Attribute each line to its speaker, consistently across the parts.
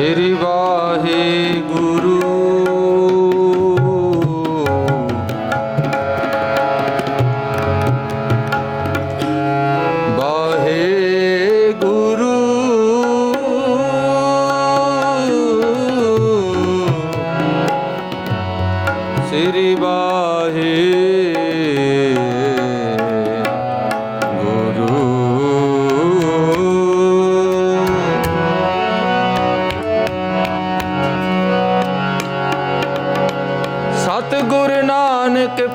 Speaker 1: ਸ੍ਰੀ ਵਾਹੇ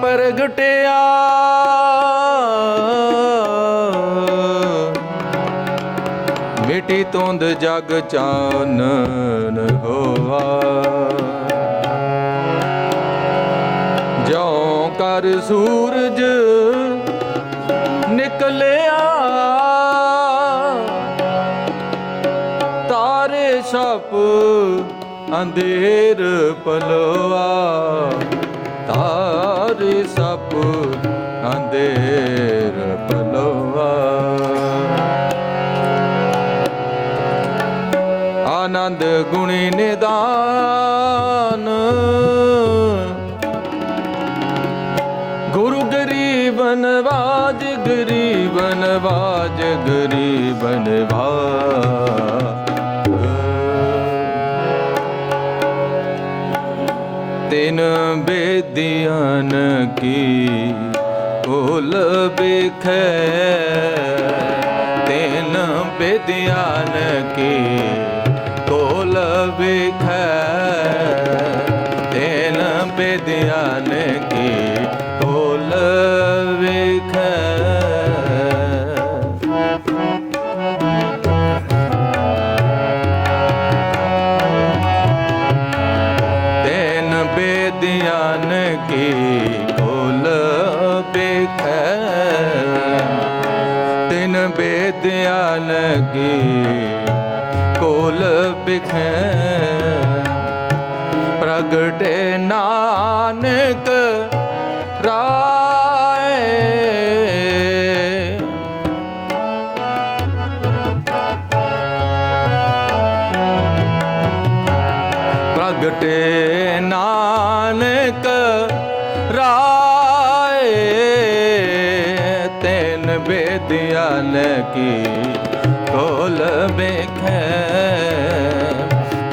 Speaker 1: ਪ੍ਰਗਟਿਆ। ਮਿੱਟੀ ਤੁੰਦ ਜਗ ਚਾਨਣ ਹੋਆ। ਜਿਉ ਕਰ ਸੂਰਜ ਨਿਕਲਿਆ ਤਾਰੇ ਸਪ ਅੰਧੇਰ ਪਲੋਆ। ਤਾਰੇ ਸਪ ਅੰਧੇਰ ਪਲਵਾ। ਆਨੰਦ ਗੁਣੀ ਨਿਦਾਨ। ਗੁਰੂ ਗਰੀਬਨ ਵਾਜ ਗਰੀਬਨ ਵਾਜ ਗਰੀਬਨ ਤਿਨ ਬੇਦਿਆਨ ਕੀ? ਕੋਲ ਬਿਖੈ ਤਿਨ ਬੇਦਿਆਨ ਕੀ? ਕੋਲ ਬਿਖੈ ਤਿਨ ਬੇਦਿਆਨ ਕੀ? ਕੋਲ ਬਿਖੈ ਬੇਦਿਆਨ ਕੋਲ ਬਿਖੈ ਪ੍ਰਗਟੇ ਨਾਨਕ ਰਾਏ। ਪ੍ਰਗਟੇ ਨਾਨਕ ਤੈਨ ਬੇਦਿਆਨ ਕੀ ਕੋਲ ਬੇਖੈ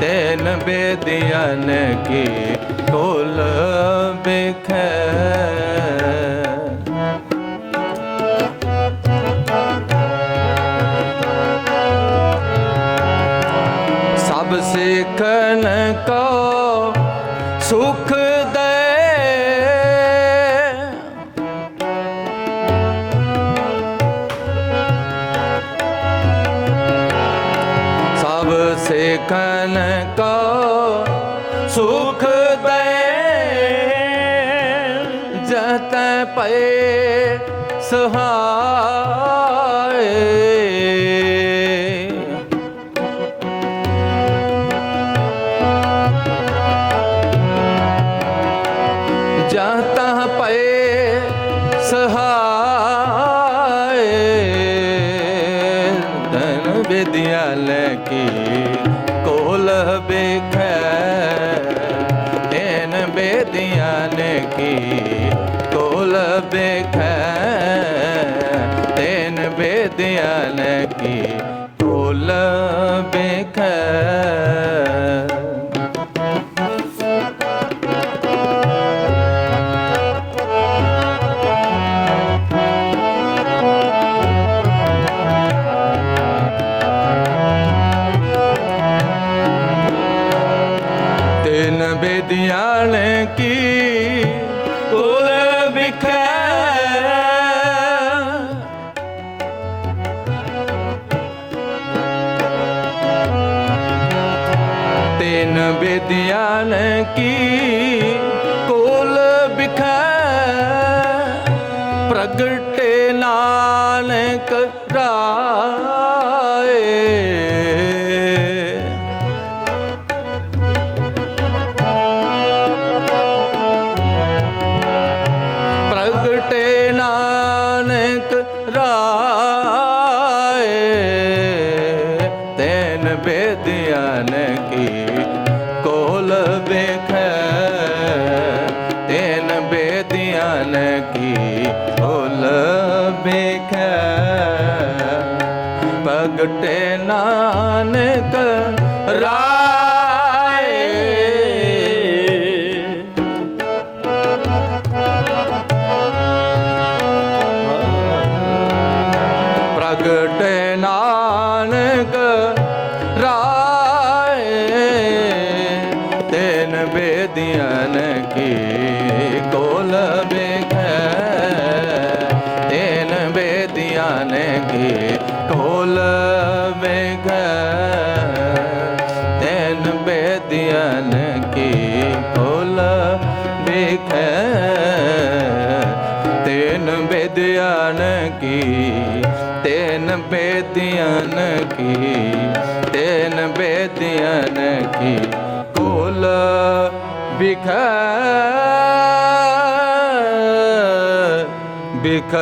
Speaker 1: ਤੈਨ ਬੇਦਿਆਨ ਕੀ ਕੋਲ ਬੇਖੈ ਸਭ ਕੋ ਸੁਖ ਸਿੱਖਨ ਕੋ ਸੁਖ ਦੇ ਜਤ ਪਏ ਸਹਾਏ ਤਨ ਵਿਦਿਆਲ ਕੀ ਕੋਲ ਬੇਖੈ ਤੈਨ ਬੇਦਿਆਨ ਕੀ ਕੋਲ ਬੇਖੈ ਤੈਨ ਬੇਦਿਆਨ ਕੀ ਕੋਲ ਬੇਖੈ ਤਿੰਨ ਬੇਦਿਆਲ ਕੀ ਕੁਲ ਵਿਖੈ? ਤਿੰਨ ਬੇਦਿਆਲ ਕੀ ਕੁਲ ਵਿਖੈ? ਪ੍ਰਗਟੇ ਨਾਨਕ ਰਾਏ ਪ੍ਰਗਟੇ ਨਾਨਕ ਰਾਏ, ਤੈਨ ਬੇਦਿਆਨ ਕੀ ਕੋਲ ਵੇਖੈ, ਤੈਨ ਬੇਦਿਆਨ ਕੀ ਕੋਲ ਵੇਖੈ। ਪ੍ਰਗਟੇ ਨਾਨਕ ਬੇਦਿਆਨ ਕੀ ਕੋਲ ਵੇਖੈ? ਤੈਨ ਬੇਦਿਆਨ ਕੀ ਕੋਲ ਵੇਖੈ? ਤੈਨ ਬੇਦਿਆਨ ਕੀ ਕੋਲ ਵੇਖੈ? ਤੈਨ ਬੇਦਿਆਨ ਕੀ? ਤੈਨ ਬੇਦਿਆਨ ਕੀ? ਤੈਨ ਬੇਦਿਆਨ ਕੀ ਕੋਲ ਬਿਖ ਬਿਖ